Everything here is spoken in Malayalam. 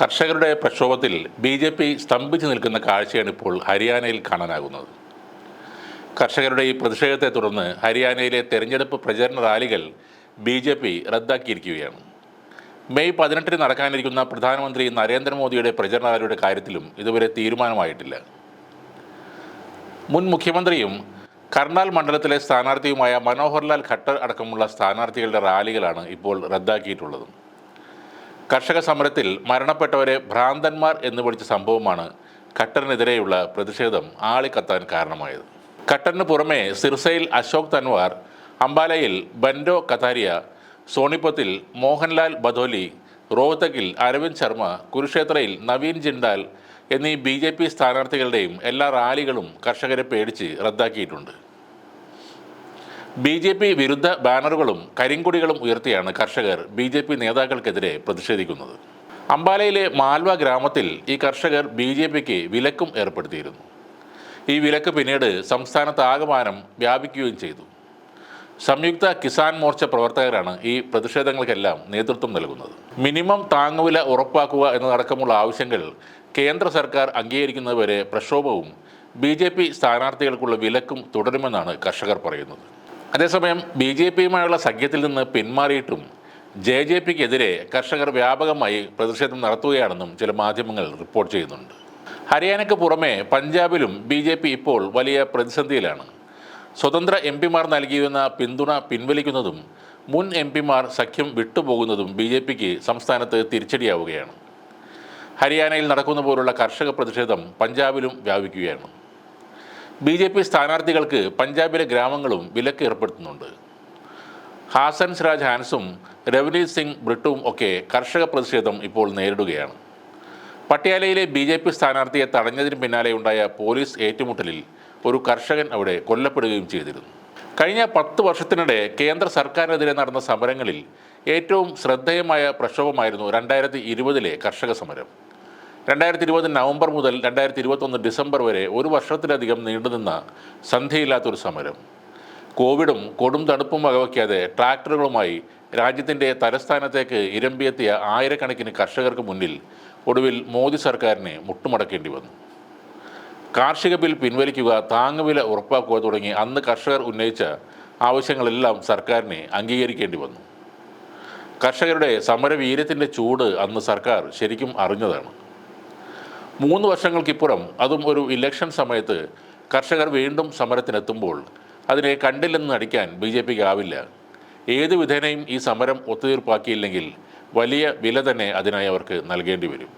കർഷകരുടെ പ്രക്ഷോഭത്തിൽ ബി ജെ പി സ്തംഭിച്ചു നിൽക്കുന്ന കാഴ്ചയാണ് ഇപ്പോൾ ഹരിയാനയിൽ കാണാനാകുന്നത്. കർഷകരുടെ ഈ പ്രതിഷേധത്തെ തുടർന്ന് ഹരിയാനയിലെ തെരഞ്ഞെടുപ്പ് പ്രചരണ റാലികൾ ബി ജെ പി റദ്ദാക്കിയിരിക്കുകയാണ്. മെയ് പതിനെട്ടിന് നടക്കാനിരിക്കുന്ന പ്രധാനമന്ത്രി നരേന്ദ്രമോദിയുടെ പ്രചരണ റാലിയുടെ കാര്യത്തിലും ഇതുവരെ തീരുമാനമായിട്ടില്ല. മുൻ മുഖ്യമന്ത്രിയും കർണാൽ മണ്ഡലത്തിലെ സ്ഥാനാർത്ഥിയുമായ മനോഹർലാൽ ഖട്ടർ അടക്കമുള്ള സ്ഥാനാർത്ഥികളുടെ റാലികളാണ് ഇപ്പോൾ റദ്ദാക്കിയിട്ടുള്ളത്. കർഷക സമരത്തിൽ മരണപ്പെട്ടവരെ ഭ്രാന്തന്മാർ എന്ന് വിളിച്ച സംഭവമാണ് ഖട്ടറിനെതിരെയുള്ള പ്രതിഷേധം ആളിക്കത്താൻ കാരണമായത്. ഖട്ടറിന് പുറമെ സിർസയിൽ അശോക് തൻവാർ അംബാലയിൽ ബൻഡോ കതാരിയ സോണിപ്പത്തിൽ മോഹൻലാൽ ബദോലി റോഹ്തക്കിൽ അരവിന്ദ് ശർമ്മ കുരുക്ഷേത്രയിൽ നവീൻ ജിണ്ടാൽ എന്നീ ബി ജെ പി സ്ഥാനാർത്ഥികളുടെയും എല്ലാ റാലികളും കർഷകരെ പേടിച്ച് റദ്ദാക്കിയിട്ടുണ്ട്. ബി ജെ പി വിരുദ്ധ ബാനറുകളും കരിങ്കുടികളും ഉയർത്തിയാണ് കർഷകർ ബി ജെ പി നേതാക്കൾക്കെതിരെ പ്രതിഷേധിക്കുന്നത്. അംബാലയിലെ മാൽവ ഗ്രാമത്തിൽ ഈ കർഷകർ ബി ജെ പിക്ക് വിലക്കും ഏർപ്പെടുത്തിയിരുന്നു. ഈ വിലക്ക് പിന്നീട് സംസ്ഥാനത്താകമാനം വ്യാപിക്കുകയും ചെയ്തു. സംയുക്ത കിസാൻ മോർച്ച പ്രവർത്തകരാണ് ഈ പ്രതിഷേധങ്ങൾക്കെല്ലാം നേതൃത്വം നൽകുന്നത്. മിനിമം താങ്ങുവില ഉറപ്പാക്കുക എന്നതടക്കമുള്ള ആവശ്യങ്ങൾ കേന്ദ്ര സർക്കാർ അംഗീകരിക്കുന്നതുവരെ പ്രക്ഷോഭവും ബി ജെ പി സ്ഥാനാർത്ഥികൾക്കുള്ള വിലക്കും തുടരുമെന്നാണ് കർഷകർ പറയുന്നത്. അതേസമയം ബി ജെ പിയുമായുള്ള സഖ്യത്തിൽ നിന്ന് പിന്മാറിയിട്ടും ജെ ജെ പിക്കെതിരെ കർഷകർ വ്യാപകമായി പ്രതിഷേധം നടത്തുകയാണെന്നും ചില മാധ്യമങ്ങൾ റിപ്പോർട്ട് ചെയ്യുന്നുണ്ട്. ഹരിയാനയ്ക്ക് പുറമെ പഞ്ചാബിലും ബി ജെ പി ഇപ്പോൾ വലിയ പ്രതിസന്ധിയിലാണ്. സ്വതന്ത്ര എം പിമാർ നൽകിയിരുന്ന പിന്തുണ പിൻവലിക്കുന്നതും മുൻ എം പിമാർ സഖ്യം വിട്ടുപോകുന്നതും ബി ജെ പിക്ക് സംസ്ഥാനത്ത് തിരിച്ചടിയാവുകയാണ്. ഹരിയാനയിൽ നടക്കുന്ന പോലുള്ള കർഷക പ്രതിഷേധം പഞ്ചാബിലും വ്യാപിക്കുകയാണ്. ബി ജെ പി സ്ഥാനാർത്ഥികൾക്ക് പഞ്ചാബിലെ ഗ്രാമങ്ങളും വിലക്ക് ഏർപ്പെടുത്തുന്നുണ്ട്. ഹാസൻ സിറാജ് ഹാൻസും രവനീത് സിംഗ് ബ്രിട്ടും ഒക്കെ കർഷക പ്രതിഷേധം ഇപ്പോൾ നേരിടുകയാണ്. പട്യാലയിലെ ബി ജെ പി സ്ഥാനാർത്ഥിയെ തടഞ്ഞതിന് പിന്നാലെ ഉണ്ടായ പോലീസ് ഏറ്റുമുട്ടലിൽ ഒരു കർഷകൻ അവിടെ കൊല്ലപ്പെടുകയും ചെയ്തിരുന്നു. കഴിഞ്ഞ പത്ത് വർഷത്തിനിടെ കേന്ദ്ര സർക്കാരിനെതിരെ നടന്ന സമരങ്ങളിൽ ഏറ്റവും ശ്രദ്ധേയമായ പ്രക്ഷോഭമായിരുന്നു രണ്ടായിരത്തി ഇരുപതിലെ കർഷക സമരം. രണ്ടായിരത്തി ഇരുപത് നവംബർ മുതൽ രണ്ടായിരത്തി ഇരുപത്തൊന്ന് ഡിസംബർ വരെ ഒരു വർഷത്തിലധികം നീണ്ടുനിന്ന സന്ധ്യയില്ലാത്തൊരു സമരം. കോവിഡും കൊടും തണുപ്പും വകവയ്ക്കാതെ ട്രാക്ടറുകളുമായി രാജ്യത്തിന്റെ തലസ്ഥാനത്തേക്ക് ഇരമ്പിയെത്തിയ ആയിരക്കണക്കിന് കർഷകർക്ക് മുന്നിൽ ഒടുവിൽ മോദി സർക്കാരിനെ മുട്ടുമടക്കേണ്ടി വന്നു. കാർഷിക ബിൽ പിൻവലിക്കുക താങ്ങുവില ഉറപ്പാക്കുക തുടങ്ങി അന്ന് കർഷകർ ഉന്നയിച്ച ആവശ്യങ്ങളെല്ലാം സർക്കാരിനെ അംഗീകരിക്കേണ്ടി വന്നു. കർഷകരുടെ സമരവീര്യത്തിന്റെ ചൂട് അന്ന് സർക്കാർ ശരിക്കും അറിഞ്ഞതാണ്. മൂന്ന് വർഷങ്ങൾക്കിപ്പുറം അതും ഒരു ഇലക്ഷൻ സമയത്ത് കർഷകർ വീണ്ടും സമരത്തിനെത്തുമ്പോൾ അതിനെ കണ്ടില്ലെന്ന് നടിക്കാൻ ബി ജെ പിക്ക് ആവില്ല. ഏത് വിധേനയും ഈ സമരം ഒത്തുതീർപ്പാക്കിയില്ലെങ്കിൽ വലിയ വില തന്നെ അതിനായി അവർക്ക് നൽകേണ്ടി വരും.